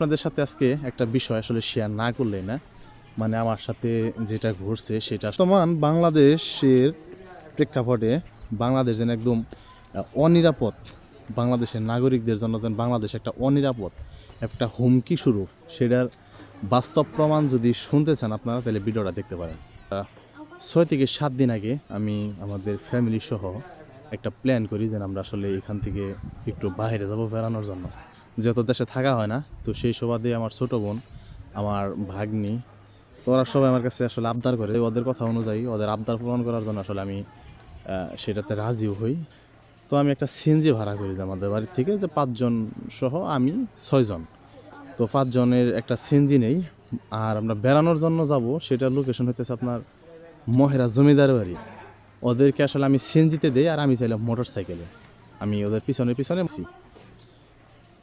আপনাদের সাথে আজকে একটা বিষয় আসলে শেয়ার না করলেই না। মানে আমার সাথে যেটা ঘটছে সেটা বর্তমান বাংলাদেশের প্রেক্ষাপটে বাংলাদেশ যেন একদম অনিরাপদ। বাংলাদেশের নাগরিকদের জন্য যেন বাংলাদেশ একটা অনিরাপদ, একটা হুমকি শুরু সেটার বাস্তব প্রমাণ যদি শুনতে চান আপনারা, তাহলে ভিডিওটা দেখতে পারেন। ছয় থেকে সাত দিন আগে আমি আমাদের ফ্যামিলি সহ একটা প্ল্যান করি যেন আমরা আসলে এখান থেকে একটু বাইরে যাব বেড়ানোর জন্য। যেহেতু দেশে থাকা হয় না, তো সেই সুবাদে আমার ছোট বোন, আমার ভাগ্নি, তো ওরা সবাই আমার কাছে আসলে আবদার করে। ওদের কথা অনুযায়ী ওদের আবদার পূরণ করার জন্য আসলে আমি সেটাতে রাজিও হই। তো আমি একটা সিএনজি ভাড়া করি আমাদের বাড়ির থেকে যে পাঁচজন সহ আমি ছয়জন। তো পাঁচজনের একটা সিএনজি নেই, আর আমরা বেড়ানোর জন্য যাব, সেটার লোকেশন হইতেছে আপনার মহেরা জমিদার বাড়ি। ওদেরকে আসলে আমি সিএনজিতে দেই, আর আমি চাইলাম মোটর সাইকেলে আমি ওদের পিছনে পিছনে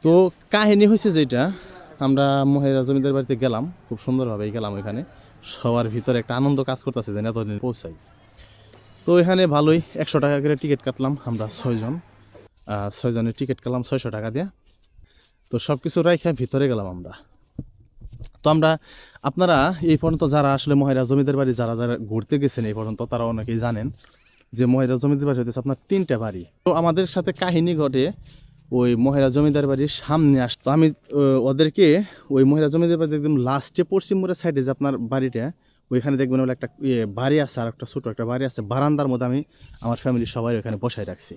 তো কাহিনী হয়েছে যেটা, আমরা মহেরা জমিদার বাড়িতে গেলাম, খুব সুন্দরভাবে গেলাম ওইখানে। সবার ভিতরে একটা আনন্দ কাজ করতেছে যে এতদিন পৌঁছাই। তো এখানে ভালোই, একশো টাকা করে টিকিট কাটলাম আমরা ছয়জন। ছয়জনের টিকিট কাটলাম ছয়শো টাকা দিয়ে। তো সব কিছু রাইখা ভিতরে গেলাম আমরা। তো আমরা, আপনারা এই পর্যন্ত যারা আসলে মহিলা জমিদার বাড়ি, যারা যারা ঘুরতে গেছেন এই পর্যন্ত, তারা অনেকেই জানেন যে মহিলা জমিদার বাড়ি হতেছে আপনার তিনটা বাড়ি। তো আমাদের সাথে কাহিনী ঘটে ওই মহিলা জমিদার বাড়ির সামনে আসতো। আমি ওদেরকে ওই মহিলা জমিদার বাড়ির একদম লাস্টে পশ্চিম মোড়ের সাইডে যে আপনার বাড়িটা, ওইখানে দেখবেন ওগুলো একটা ইয়ে বাড়ি আছে আর একটা ছোটো একটা বাড়ি আছে। বারান্দার মধ্যে আমি আমার ফ্যামিলির সবাই ওখানে বসায় রাখছি।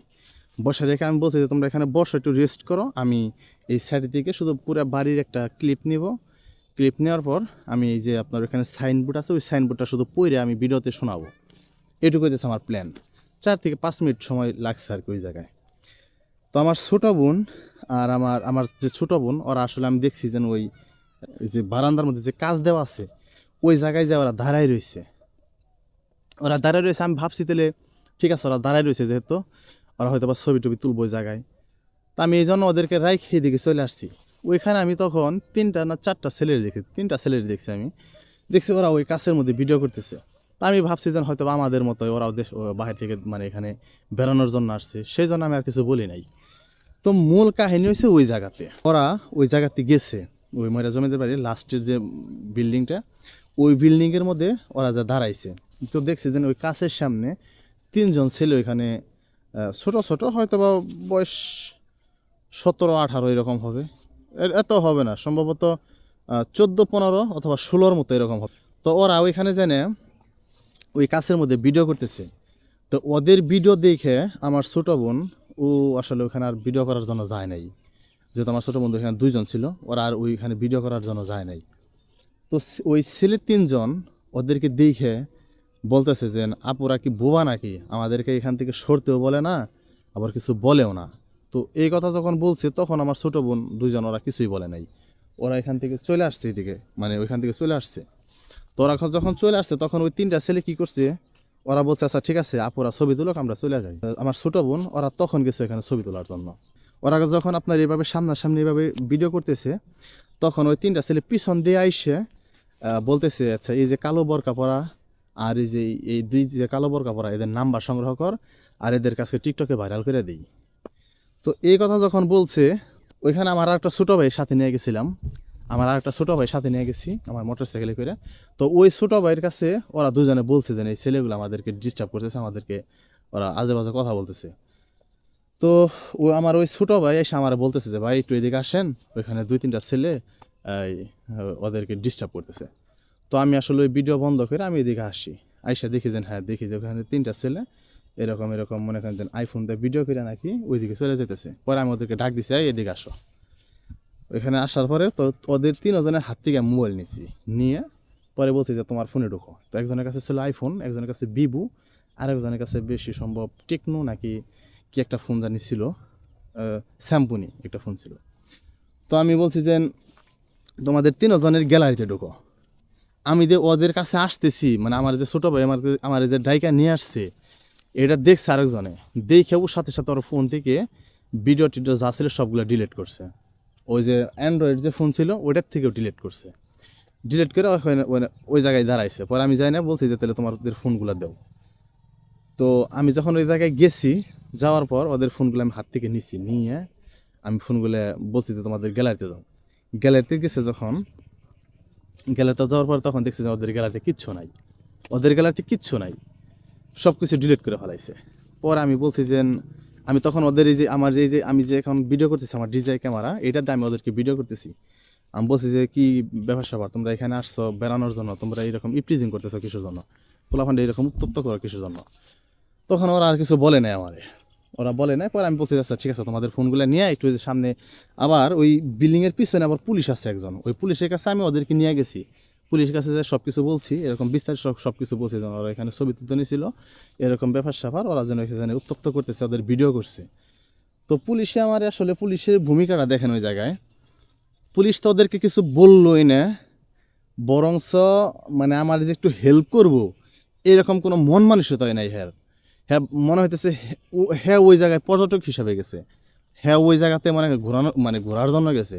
বসায় রেখে আমি বলছি যে, তোমরা এখানে বসো, একটু রেস্ট করো। আমি এই সাইড থেকে শুধু পুরো বাড়ির একটা ক্লিপ নিব। ক্লিপ নেওয়ার পর আমি এই যে আপনার এখানে সাইনবোর্ড আছে, ওই সাইনবোর্ডটা শুধু পড়ে আমি ভিডিওতে শোনাবো। এটুকু হইতেছে আমার প্ল্যান চার থেকে পাঁচ মিনিট সময় লাগছে আর কি ওই জায়গায়। তো আমার ছোটো বোন আর আমার আমার যে ছোটো বোন, ওরা আসলে আমি দেখছি যেন ওই যে বারান্দার মধ্যে যে কাজ দেওয়া আছে, ওই জায়গায় যে ওরা দাঁড়ায় রয়েছে। ওরা দাঁড়ায় রয়েছে, আমি ভাবছি তাহলে ঠিক আছে, ওরা দাঁড়ায় রয়েছে যেহেতু, ওরা হয়তো বা ছবি টবি তুলবো ওই জায়গায়। তা আমি এই জন্য ওদেরকে রাই খেয়ে দিকে চলে আসছি। ওইখানে আমি তখন তিনটা না চারটা ছেলের দেখি তিনটা ছেলের দেখছি আমি। দেখছি ওরা ওই কাছের মধ্যে ভিডিও করতেছে। তা আমি ভাবছি যেন হয়তো আমাদের মতো ওরাও দেশ বাহির থেকে মানে এখানে বেড়ানোর জন্য আসছে। সেই জন্য আমি আর কিছু বলি নাই। তো মূল কাহিনী হয়েছে ওই জায়গাতে। ওরা ওই জায়গাতে গেছে, ওই ময়রা জমিদের বাড়ির লাস্টের যে বিল্ডিংটা, ওই বিল্ডিংয়ের মধ্যে ওরা যা দাঁড়াইছে। তো দেখছি যে ওই কাছের সামনে তিনজন ছেলে ওইখানে ছোট ছোট হয়তো বা বয়স সতেরো, আঠারো এরকম হবে। এত হবে না, সম্ভবত চোদ্দ, পনেরো অথবা ষোলোর মতো এরকম হবে। তো ওরা ওইখানে জেনে ওই কাছের মধ্যে ভিডিও করতেছে। তো ওদের ভিডিও দেখে আমার ছোটো বোন, ও আসলে ওখানে আর ভিডিও করার জন্য যায় নাই। যেহেতু আমার ছোটো বন্ধু এখানে দুইজন ছিল, ওরা আর ওইখানে ভিডিও করার জন্য যায় নাই। তো ওই ছেলে তিনজন ওদেরকে দেখে বলতেছে যে, আপুরা কি বোবা নাকি? আমাদেরকে এখান থেকে সরতেও বলে না, আবার কিছু বলেও না। তো এই কথা যখন বলছে, তখন আমার ছোটো বোন দুইজন ওরা কিছুই বলে নাই। ওরা এখান থেকে চলে আসছে এদিকে মানে ওইখান থেকে চলে আসছে। তো ওরা যখন চলে আসছে, তখন ওই তিনটা ছেলে কি করছে? ওরা বলছে আচ্ছা ঠিক আছে, আপুরা ছবি তুলক, আমরা চলে যাই। আমার ছোটো বোন, ওরা তখন গেছে এখানে ছবি তোলার জন্য। ওরা যখন আপনার এইভাবে সামনাসামনি এইভাবে ভিডিও করতেছে, তখন ওই তিনটা ছেলে পিছন দিয়ে আইসে বলতেছে আচ্ছা এই যে কালো বরকা পরা আর এই যে এই দুই যে কালো বরকা পরা, এদের নাম্বার সংগ্রহ কর আর এদের কাছে টিকটকে ভাইরাল করে দিই। তো এই কথা যখন বলছে, ওইখানে আমার একটা ছোটো ভাই সাথে নিয়ে গেছিলাম। আমার আর একটা ছোটো ভাই সাথে নিয়ে গেছি আমার মোটর সাইকেলে করে। তো ওই ছোটো ভাইয়ের কাছে ওরা দুজনে বলছে যে এই ছেলেগুলো আমাদেরকে ডিস্টার্ব করতেছে আমাদেরকে ওরা আজে বাজে কথা বলতেছে। তো ও আমার ওই ছোটো ভাই এসে আমার বলতেছে যে ভাই একটু এদিকে আসেন ওইখানে দুই তিনটা ছেলে ওদেরকে ডিস্টার্ব করতেছে। তো আমি আসলে ওই ভিডিও বন্ধ করে আমি এদিকে আসি। আইসা দেখি যে হ্যাঁ দেখি যে ওখানে তিনটা ছেলে এরকম এরকম মনে করেন যে আইফোন দিয়ে ভিডিও করে নাকি ওইদিকে চলে যেতেছে পরে আমি ওদেরকে ডাক দিছি "এই, এদিকে আসো। ওইখানে আসার পরে তো ওদের তিনজনের হাত থেকে মোবাইল নিছি। নিয়ে পরে বলছি যে, তোমার ফোনে ঢুকো। তো একজনের কাছে ছিল আইফোন একজনের কাছে বিবু আর একজনের কাছে বেশি সম্ভব টেকনো নাকি কি একটা ফোন জানি ছিল স্যাম্পুনি একটা ফোন ছিল। তো আমি বলছি যে, তোমাদের তিনজনের গ্যালারিতে ঢুকো। আমি যে ওদের কাছে আসতেছি মানে আমার যে ছোটো ভাই আমার আমার যে ডাইকা নিয়ে আসছে, এটা দেখছে আরেকজনে। দেখে ওর সাথে সাথে ওর ফোন থেকে ভিডিও টিডিও যা ছিল সবগুলো ডিলিট করছে। ওই যে অ্যান্ড্রয়েড যে ফোন ছিল, ওইটার থেকেও ডিলেট করছে। ডিলিট করে ওই জায়গায় দাঁড়াইছে। পরে আমি যাই না, বলছি যে তাহলে তোমাদের ফোনগুলো দাও। তো আমি যখন ওই জায়গায় গেছি, যাওয়ার পর ওদের ফোনগুলো আমি হাত থেকে নিছি, নিয়ে আমি ফোনগুলো বলছি যে তোমাদের গ্যালারিতে দাও। গ্যালারিতে গেছে যখন গ্যালারিতে যাওয়ার পর তখন দেখছি যে ওদের গ্যালারিতে কিচ্ছু নাই। ওদের গ্যালারিতে কিচ্ছু নাই। সব কিছু ডিলিট করে ফেলাইছে। পরে আমি বলছি যে আমি তখন ওদের এই যে, আমার যে, এই যে, আমি যে এখন ভিডিও করতেছি, আমার ডিজাই ক্যামেরা, এটাতে আমি ওদেরকে ভিডিও করতেছি। আমি বলছি যে, কি ব্যাপার স্যাপার তোমরা এখানে আসছো বেড়ানোর জন্য? তোমরা এইরকম ইপ্রিজিং করতেছো কিসের জন্য? পোলাফান্ডে এরকম উত্তপ্ত করো কিসের জন্য? তখন ওরা আর কিছু বলে নাই আমারে। ওরা বলে নাই, পরে আমি বলছি আচ্ছা ঠিক আছে, তোমাদের ফোনগুলো নিয়ে একটু সামনে আবার ওই বিল্ডিংয়ের পিছনে আবার পুলিশ আছে একজন। ওই পুলিশের কাছে আমি ওদেরকে নিয়ে গেছি। পুলিশের কাছে যে সব কিছু বলছি, এরকম বিস্তারিত সব সব কিছু বলছি যেন ওরা এখানে ছবি তুলতে নিয়েছিল এরকম ব্যাপার স্যাপার, ওরা যেন এখানে উত্তপ্ত করতেছে, ওদের ভিডিও করছে। তো পুলিশে আমার আসলে পুলিশের ভূমিকাটা দেখেন ওই জায়গায়। পুলিশ তো ওদেরকে কিছু বললোই না, বরংস মানে আমার যে একটু হেল্প করব, এরকম কোনো মন মানসিকতাই নাই হ্যার হ্যাঁ মনে হইতেছে হ্যাঁ ওই জায়গায় পর্যটক হিসাবে গেছে। হ্যাঁ ওই জায়গাতে মানে ঘোরানো মানে ঘোরার জন্য গেছে।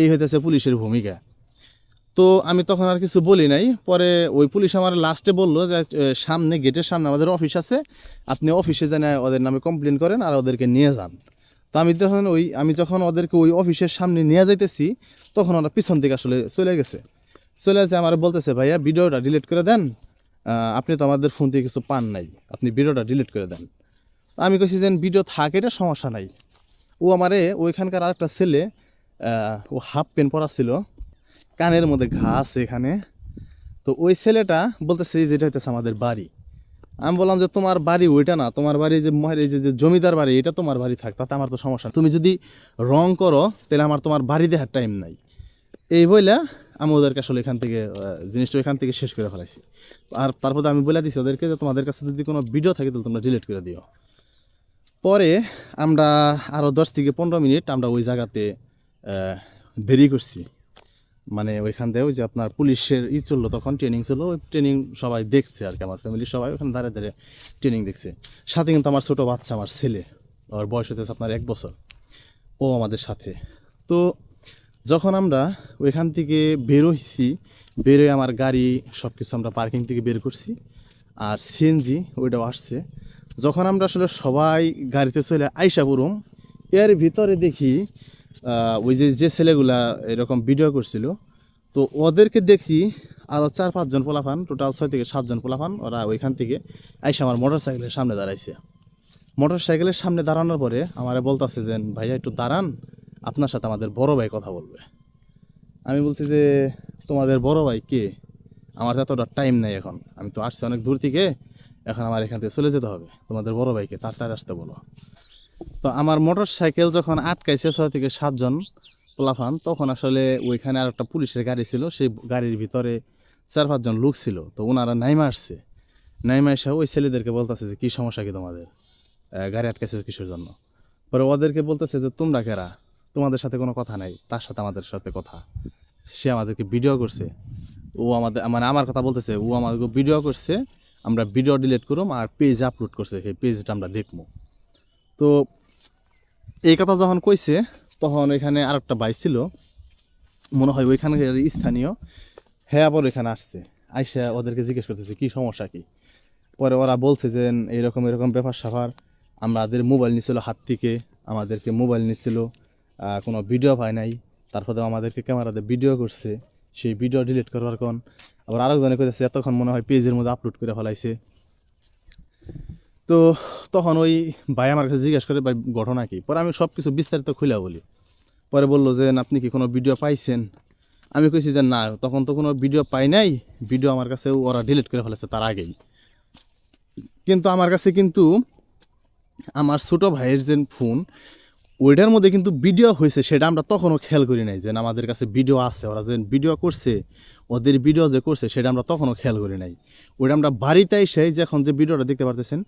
এই হইতেছে পুলিশের ভূমিকা। তো আমি তখন আর কিছু বলি নাই। পরে ওই পুলিশ আমার লাস্টে বলল যে সামনে গেটের সামনে আমাদের অফিস আছে। আপনি অফিসে যেন ওদের নামে কমপ্লেন করেন আর ওদেরকে নিয়ে যান। তো আমি তখন ওই, আমি যখন ওদেরকে ওই অফিসের সামনে নিয়ে যাইতেছি, তখন ওরা পিছন থেকে আসলে চলে গেছে। চলে আসে আমার বলতেছে, ভাইয়া ভিডিওটা ডিলিট করে দেন। আপনি তো আমাদের ফোন থেকে কিছু পান নাই। আপনি ভিডিওটা ডিলিট করে দেন। আমি কইছি যে ভিডিও থাকে, এটা সমস্যা নাই। ও আমারে, ওইখানকার আরেকটা ছেলে ও হাফ প্যান্ট পরা ছিল কানের মধ্যে ঘা আছে এখানে। তো ওই ছেলেটা বলতেছে যেটা হইতেছে আমাদের বাড়ি। আমি বললাম যে, তোমার বাড়ি ওইটা না। তোমার বাড়ি যে মহের, এই যে জমিদার বাড়ি, এটা তোমার বাড়ি থাক, তাতে আমার তো সমস্যা তুমি যদি রং করো, তাহলে আমার তোমার বাড়ি দেখার টাইম নাই। এই বইলা আমি ওদেরকে আসলে এখান থেকে জিনিসটা এখান থেকে শেষ করে ফেলাইছি। আর তারপর আমি বলে দিছি ওদেরকে যে, তোমাদের কাছে যদি কোনো ভিডিও থাকে, তাহলে তোমরা ডিলিট করে দিও। পরে আমরা আরও দশ থেকে পনেরো মিনিট আমরা ওই জায়গাতে দেরি করছি। মানে ওইখান দিয়ে ওই যে আপনার পুলিশের ই চলল তখন ট্রেনিং চলল, ওই ট্রেনিং সবাই দেখছে আর কি, আমার ফ্যামিলির সবাই ওখানে দাঁড়িয়ে দাঁড়িয়ে ট্রেনিং দেখছে। সাথে কিন্তু আমার ছোটো বাচ্চা, আমার ছেলে, ওর বয়স হতেছে আপনার এক বছর, ও আমাদের সাথে। তো যখন আমরা ওইখান থেকে বেরোইছি বেরোয় আমার গাড়ি সব কিছু আমরা পার্কিং থেকে বের করছি, আর সিএনজি ওইটাও আসছে। যখন আমরা আসলে সবাই গাড়িতে চলে আইসা পড়ুম, এর ভিতরে দেখি ওই যে যে ছেলেগুলা এরকম ভিডিও করছিল, তো ওদেরকে দেখি আরও চার পাঁচজন পোলাফান টোটাল ছয় থেকে সাতজন পোলাফান ওরা ওইখান থেকে আইসা আমার মোটর সাইকেলের সামনে দাঁড়াইছে। মোটর সাইকেলের সামনে দাঁড়ানোর পরে আমারে বলতেছে যে, ভাইয়া, একটু দাঁড়ান, আপনার সাথে আমাদের বড় ভাই কথা বলবে। আমি বলছি যে, তোমাদের বড় ভাই কে? আমার তো এতটা টাইম নেই এখন। আমি তো আসছি অনেক দূর থেকে, এখন আমার এখান থেকে চলে যেতে হবে। তোমাদের বড় ভাইকে তাড়াতাড়ি আসতে বলো। তো আমার মোটর সাইকেল যখন আটকাইছে ছয় থেকে সাতজন পোলাফান তখন আসলে ওইখানে আর একটা পুলিশের গাড়ি ছিল, সেই গাড়ির ভিতরে চার পাঁচজন লোক ছিল। তো ওনারা নাইমা আসছে। নাইমা এসে ওই ছেলেদেরকে বলতেছে যে, কী সমস্যা কি তোমাদের? গাড়ি আটকাইছে কিসের জন্য? পরে ওদেরকে বলতেছে যে, তোমরা কেরা? তোমাদের সাথে কোনো কথা নাই, তার সাথে আমাদের সাথে কথা। সে আমাদেরকে ভিডিও করছে। ও আমাদের মানে আমার কথা বলতেছে, ও আমাদেরকে ভিডিও করছে, আমরা ভিডিও ডিলিট করুম আর পেজ আপলোড করছে। সেই পেজটা আমরা দেখব তো এই কথা যখন কইছে, তখন ওইখানে আর একটা ভাই ছিল। মনে হয় ওইখানে স্থানীয়। হ্যাঁ আবার ওইখানে আসছে। আইসা ওদেরকে জিজ্ঞেস করতেছে, কি সমস্যা কি? পরে ওরা বলছে যে, এরকম এরকম ব্যাপার স্যাপার। আমাদের মোবাইল নিছিল হাত থেকে, আমাদেরকে মোবাইল নিছিল। কোনো ভিডিও পায় নাই। তারপরে আমাদেরকে ক্যামেরাতে ভিডিও করছে। সেই ভিডিও ডিলিট করবার কোন। আবার আরেকজনে কইতেছে, এতক্ষণ মনে হয় পেজের মধ্যে আপলোড করে ফেলাইছে। তো তখন ওই ভাই আমার কাছে জিজ্ঞেস করে, ভাই, ঘটনা কি? পরে আমি সব কিছু বিস্তারিত খুলে বলি। পরে বলল যে আপনি কি কোনো ভিডিও পাইছেন? আমি কইছি যে, না, তখন তো কোনো ভিডিও পাই নাই। ভিডিও আমার কাছে ওরা ডিলিট করে ফেলেছে তার আগেই। কিন্তু আমার কাছে কিন্তু আমার ছোটো ভাইয়ের যে ফোন, ওইটার মধ্যে কিন্তু ভিডিও হয়েছে সেটা আমরা তখনও খেয়াল করি নাই যে আমাদের কাছে ভিডিও আছে। ওরা যে ভিডিও করছে, ওদের ভিডিও যে করছে, সেটা আমরা তখনও খেয়াল করি নাই। ওইটা আমরা বাড়িতে এসে যে এখন যে ভিডিওটা দেখতে পারতেছেন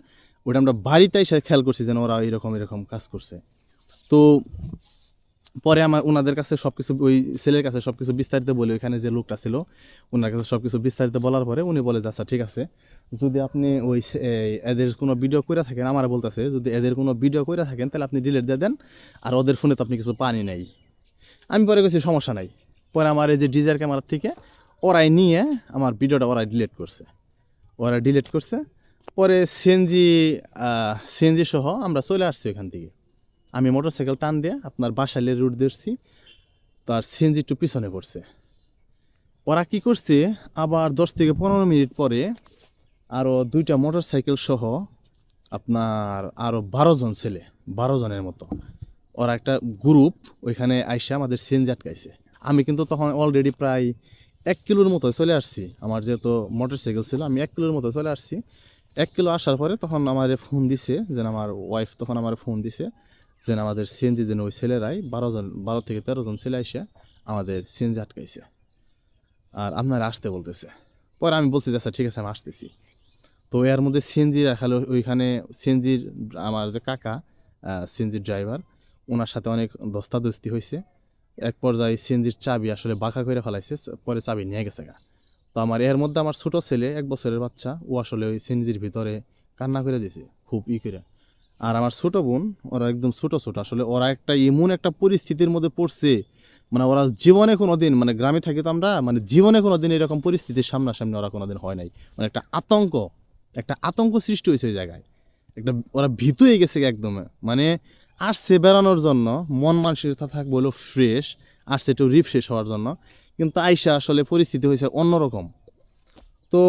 ওইটা আমরা বাড়িতে এসে খেয়াল করছি যেন ওরা এরকম এরকম কাজ করছে। তো পরে আমার ওনাদের কাছে সব কিছু ওই ছেলের কাছে সব কিছু বিস্তারিত বলে, ওইখানে যে লোকটা ছিল, ওনার কাছে সব কিছু বিস্তারিত বলার পরে উনি বলে আচ্ছা ঠিক আছে। যদি আপনি ওই এদের কোনো ভিডিও করে থাকেন, আমার বলতেছে, যদি এদের কোনো ভিডিও করে থাকেন, তাহলে আপনি ডিলেট দিয়ে দেন, আর ওদের ফোনে তো আপনি কিছু পানি নাই। আমি পরে গেছি সমস্যা নাই। পরে আমার এই যে ডিজার ক্যামেরার থেকে ওরাই নিয়ে আমার ভিডিওটা ওরাই ডিলেট করছে। ওরা ডিলেট করছে পরে সিএনজি সিএনজি সহ আমরা চলে আসছি ওখান থেকে। আমি মোটরসাইকেল টান দিয়ে আপনার বাসাইলের রুট দিচ্ছি তার সিএনজি একটু পিছনে পড়ছে। ওরা কি করছে, আবার দশ থেকে পনেরো মিনিট পরে আরও দুইটা মোটর সাইকেল সহ আপনার আরও বারো জন ছেলে, বারো জনের মতো, ওরা একটা গ্রুপ ওইখানে আইসা আমাদের সিএনজি আটকাইছে। আমি কিন্তু তখন অলরেডি প্রায় এক কিলোর মতো চলে আসছি, আমার যেহেতু মোটর সাইকেল ছিল, আমি এক কিলোর মতো চলে আসছি। এক কিলো আসার পরে তখন আমার ফোন দিছে, যেন আমার ওয়াইফ তখন আমার ফোন দিছে, যেন আমাদের সিএনজি যেন ওই ছেলেরাই বারো জন, বারো থেকে তেরো জন ছেলে আইসা আমাদের সিএনজি আটকাইছে। আর আপনারা আসতে বলতেছে। পরে আমি বলছি যে আচ্ছা ঠিক আছে, আমি আসতেছি। তো এর মধ্যে সিএনজি রাখালো ওইখানে সিএনজির আমার যে কাকা সিএনজির ড্রাইভার ওনার সাথে অনেক দস্তাদস্তি হয়েছে এক পর্যায়ে সিএনজির চাবি আসলে বাঁকা করে ফেলাইছে, পরে চাবি নিয়ে গেছে গা। তো আমার এর মধ্যে আমার ছোটো ছেলে, এক বছরের বাচ্চা, ও আসলে ওই সিএনজির ভিতরে কান্না করে দিয়েছে খুব ই করে। আর আমার ছোটো বোন, ওরা একদম ছোটো ছোটো, আসলে ওরা একটা এমন একটা পরিস্থিতির মধ্যে পড়ছে মানে ওরা জীবনে কোনো দিন মানে গ্রামে থাকি তো আমরা মানে জীবনে কোনো দিন এরকম পরিস্থিতির সামনাসামনি ওরা কোনো দিন হয় নাই। মানে একটা আতঙ্ক একটা আতঙ্ক সৃষ্টি হয়েছে ওই জায়গায়। একটা, ওরা ভীতু হয়ে গেছে একদম মানে আসছে বেড়ানোর জন্য, মন মানসিকতা থাকবে হলো ফ্রেশ আসছে একটু রিফ্রেশ হওয়ার জন্য। কিন্তু আইসা আসলে পরিস্থিতি হয়েছে অন্যরকম। তো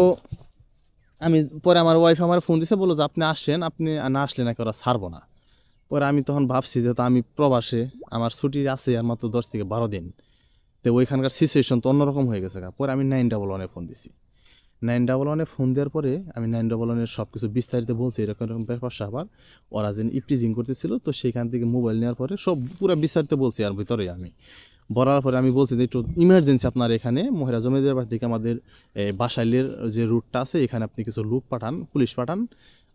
আমি পরে আমার ওয়াইফ আমার ফোন দিছে, বলল যে আপনি আসেন, আপনি না আসলে নাকি ওরা ছাড়বো না। পরে আমি তখন ভাবছি যেহেতু আমি প্রবাসে, আমার ছুটি আছে আর মাত্র দশ থেকে বারো দিন। তো ওইখানকার সিচুয়েশন তো অন্যরকম হয়ে গেছে। পরে আমি নাইন ডাবল ওয়ানে ফোন দিছি। নাইন ডাবল ওয়ানে ফোন দেওয়ার পরে আমি নাইন ডাবল ওয়ানের সব কিছু বিস্তারিত বলছি, এরকম এরকম ব্যাপার আবার ওরা যেন ইপটিজিং করতেছিল, তো সেখান থেকে মোবাইল নেওয়ার পরে সব পুরো বিস্তারিত বলছি আর ভিতরে আমি। বলার পরে আমি বলছি যে একটু ইমার্জেন্সি আপনার এখানে মহিলা জমিদার বাড়ি থেকে আমাদের বাসাইলের যে রুটটা আছে, এখানে আপনি কিছু লোক পাঠান, পুলিশ পাঠান।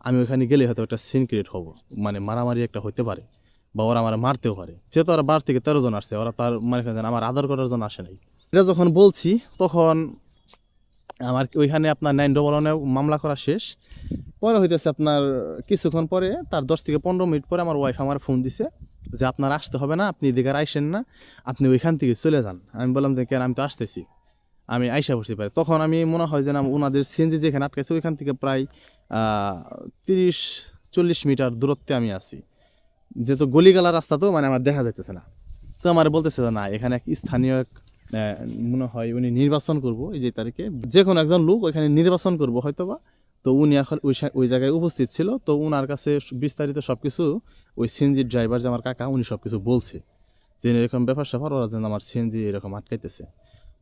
আমি ওখানে গেলে হয়তো একটা সিন ক্রিয়েট হব। মানে মারামারি একটা হতে পারে বা ওরা আমার মারতেও পারে। যেহেতু ওরা বার থেকে তেরো জন আসছে, ওরা তার মানে আমার আধার করার জন্য আসে নাই। এটা যখন বলছি, তখন আমার ওইখানে আপনার নাইন ডবল ওয়ানে মামলা করা শেষ। পরে হইতেছে আপনার কিছুক্ষণ পরে, তার দশ থেকে পনেরো মিনিট পরে আমার ওয়াইফ আমার ফোন দিছে। যে আপনার আসতে হবে না, আপনি এদিকে আইসেন না, আপনি ওইখান থেকে চলে যান। আমি বললাম যে, কেন, আমি তো আসতেছি। আমি আইসা বসতে পারি। তখন আমি মনে হয় যে, না, ওনাদের সিএনজি যেখানে আটকাইছে ওইখান থেকে প্রায় তিরিশ, চল্লিশ মিটার দূরত্বে আমি আছি। যেহেতু গলিগালা রাস্তা তো মানে আমার দেখা যাইতেছে না। তো আমার বলতেছে না, এখানে এক স্থানীয় এক মনে হয় উনি নির্বাচন করব, এই যে তারিখে। যে কোনো একজন লোক ওইখানে নির্বাচন করব, হয়তোবা। তো উনি এখন ওই ওই জায়গায় উপস্থিত ছিল। তো উনার কাছে বিস্তারিত সব কিছু ওই সিএনজির ড্রাইভার যে আমার কাকা, উনি সব কিছু বলছে। যে এরকম ব্যাপার স্যাপার, ওরা যেন আমার সিএনজি এরকম আটকাইতেছে।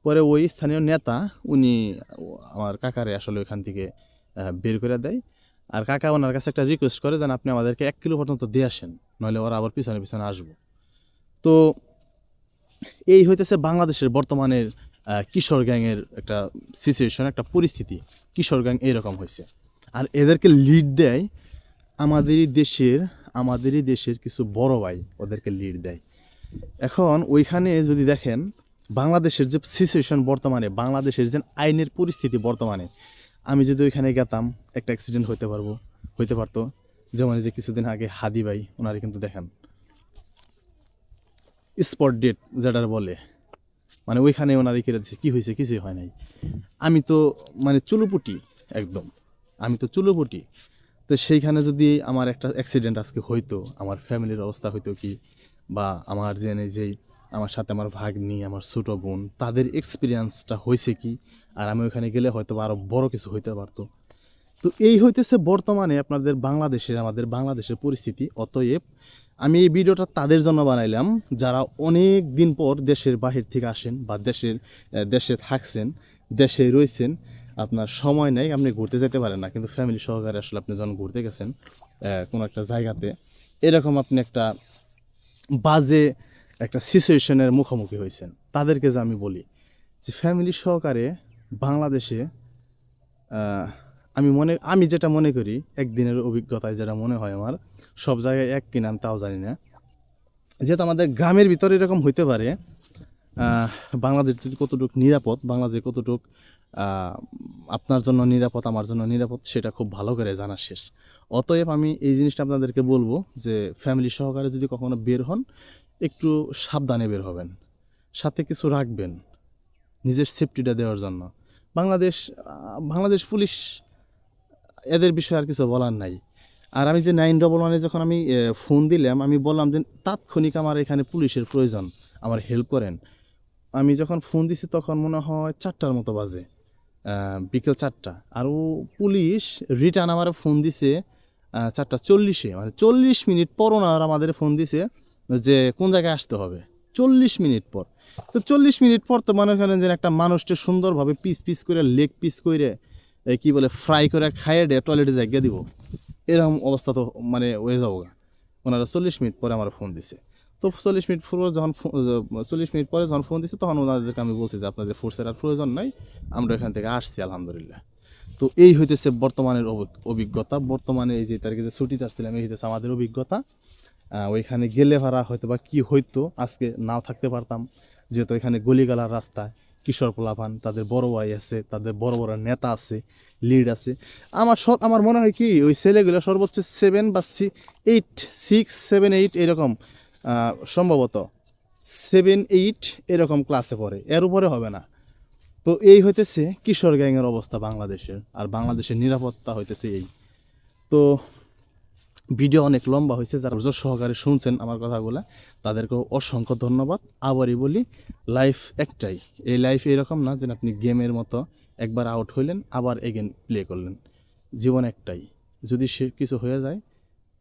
পরে ওই স্থানীয় নেতা, উনি আমার কাকারে আসলে ওইখান থেকে বের করে দেয়। আর কাকা ওনার কাছে একটা রিকোয়েস্ট করে যেন আপনি আমাদেরকে এক কিলো পর্যন্ত দিয়ে আসেন, নইলে ওরা আবার পিছনে পিছনে আসব। তো এই হইতেছে বাংলাদেশের বর্তমানের কিশোর গ্যাংয়ের একটা সিচুয়েশন একটা পরিস্থিতি কিশোর গ্যাং এইরকম হয়েছে। আর এদেরকে লিড দেয় আমাদেরই দেশের আমাদেরই দেশের কিছু বড় ভাই ওদেরকে লিড দেয়। এখন ওইখানে যদি দেখেন, বাংলাদেশের যে সিচুয়েশন বর্তমানে, বাংলাদেশের যে আইনের পরিস্থিতি বর্তমানে, আমি যদি ওইখানে গেতাম, একটা অ্যাক্সিডেন্ট হইতে পারব, হইতে পারতো। যেমন যে কিছুদিন আগে হাদি ভাই, ওনারে কিন্তু দেখেন। স্পট ডেট যেটা বলে মানে ওইখানে ওনারে কেটে দিচ্ছে কী হয়েছে কিছুই হয় নাই। আমি তো মানে চুলোপুটি, একদম। আমি তো চুলোপুটি। তো সেইখানে যদি আমার একটা অ্যাক্সিডেন্ট আজকে হইতো, আমার ফ্যামিলির অবস্থা হইতো কি, বা আমার জেনে যেই, আমার সাথে আমার ভাগ্নি, আমার ছোটো বোন, তাদের এক্সপিরিয়েন্সটা হয়েছে কি? আর আমি ওইখানে গেলে হয়তো আরও বড় কিছু হইতে পারতো। তো এই হইতেছে বর্তমানে আপনাদের বাংলাদেশের, আমাদের বাংলাদেশের পরিস্থিতি। অতএব আমি এই ভিডিওটা তাদের জন্য বানাইলাম। যারা অনেক দিন পর দেশের বাহির থেকে আসেন বা দেশের দেশে থাকছেন, দেশে রয়েছেন, আপনার সময় নেই, আপনি ঘুরতে যেতে পারেন না। কিন্তু ফ্যামিলি সহকারে আসলে আপনি যখন ঘুরতে গেছেন কোনো একটা জায়গাতে, এরকম আপনি একটা বাজে একটা সিচুয়েশনের মুখোমুখি হয়েছেন। তাদেরকে যে আমি বলি যে ফ্যামিলি সহকারে বাংলাদেশে আমি মনে, আমি যেটা মনে করি, একদিনের অভিজ্ঞতায় যেটা মনে হয় আমার, সব জায়গায় এক কিনা আমি তাও জানি না। যেহেতু আমাদের গ্রামের ভিতরে এরকম হইতে পারে বাংলাদেশ কতটুকু নিরাপদ, বাংলাদেশ কতটুক আপনার জন্য নিরাপদ, আমার জন্য নিরাপদ, সেটা খুব ভালো করে জানা শেষ। অতএব আমি এই জিনিসটা আপনাদেরকে বলব যে ফ্যামিলি সহকারে যদি কখনো বের হন, একটু সাবধানে বের হবেন। সাথে কিছু রাখবেন নিজের সেফটিটা দেওয়ার জন্য। বাংলাদেশ বাংলাদেশ পুলিশ এদের বিষয়ে আর কিছু বলার নাই। আর আমি যে নাইন ডবল ওয়ানে যখন আমি ফোন দিলাম, আমি বললাম যে তাৎক্ষণিক আমার এখানে পুলিশের প্রয়োজন, আমার হেল্প করেন। আমি যখন ফোন দিছি তখন মনে হয় চারটার মতো বাজে বিকেল চারটা। আর ও পুলিশ রিটার্ন আমার ফোন দিছে চারটা চল্লিশে। মানে চল্লিশ মিনিট পর ওনার আমাদের ফোন দিছে যে কোন জায়গায় আসতে হবে। চল্লিশ মিনিট পর। তো চল্লিশ মিনিট পর তো মনে করেন যে একটা মানুষকে সুন্দরভাবে পিস পিস করে লেগ পিস করে কি বলে ফ্রাই করে খাইয়ে দিয়ে টয়লেটে জায়গা দিব। এরকম অবস্থা তো মানে হয়ে যাব। ওনারা চল্লিশ মিনিট পরে আমার ফোন দিছে। তো চল্লিশ মিনিট পর যখন চল্লিশ মিনিট পরে যখন ফোন দিছে, তখন ওনাদেরকে আমি বলছি যে, আপনাদের ফোর্সের আর প্রয়োজন নাই, আমরা এখান থেকে আসছি, আলহামদুলিল্লাহ। তো এই হইতেছে বর্তমানের অভিজ্ঞতা। বর্তমানে এই যে তারিখে যে ছুটিতে আসছিলাম এই হইতেছে আমাদের অভিজ্ঞতা। ওইখানে গেলে ভাড়া হয়তো বা কী হইতো, আজকে নাও থাকতে পারতাম। যেহেতু এখানে গলিগালার রাস্তা কিশোর পোলাপান, তাদের বড় ভাই আছে, তাদের বড় বড় নেতা আছে লিড আছে। আমার সব, আমার মনে হয় কি, ওই ছেলেগুলো সর্বোচ্চ সেভেন বা এইট সিক্স সেভেন এইট এরকম সম্ভবত সেভেন এইট এরকম ক্লাসে পড়ে। এর উপরে হবে না। তো এই হইতেছে কিশোর গ্যাংয়ের অবস্থা বাংলাদেশের, আর বাংলাদেশের নিরাপত্তা হইতেছে এই। তো ভিডিও অনেক লম্বা হয়েছে, যারা ধৈর্য সহকারে শুনছেন আমার কথাগুলো, তাদেরকেও অসংখ্য ধন্যবাদ। আবারই বলি লাইফ একটাই। এই লাইফ এরকম না যে আপনি গেমের মতো একবার আউট হইলেন, আবার এগেন প্লে করলেন। জীবন একটাই। যদি সে কিছু হয়ে যায়,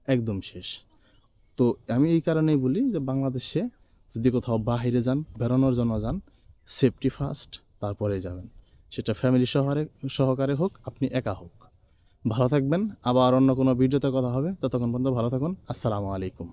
একদম শেষ। তো আমি এই কারণেই বলি যে বাংলাদেশে যদি কোথাও বাহিরে যান, বেরোনোর জন্য যান সেফটি ফার্স্ট তারপরে যাবেন। সেটা ফ্যামিলি শহরে সহকারে হোক, আপনি একা হোক। ভালো থাকবেন। আবার অন্য কোনো ভিডিওতে কথা হবে। ততক্ষণ পর্যন্ত ভালো থাকুন। আসসালামু আলাইকুম।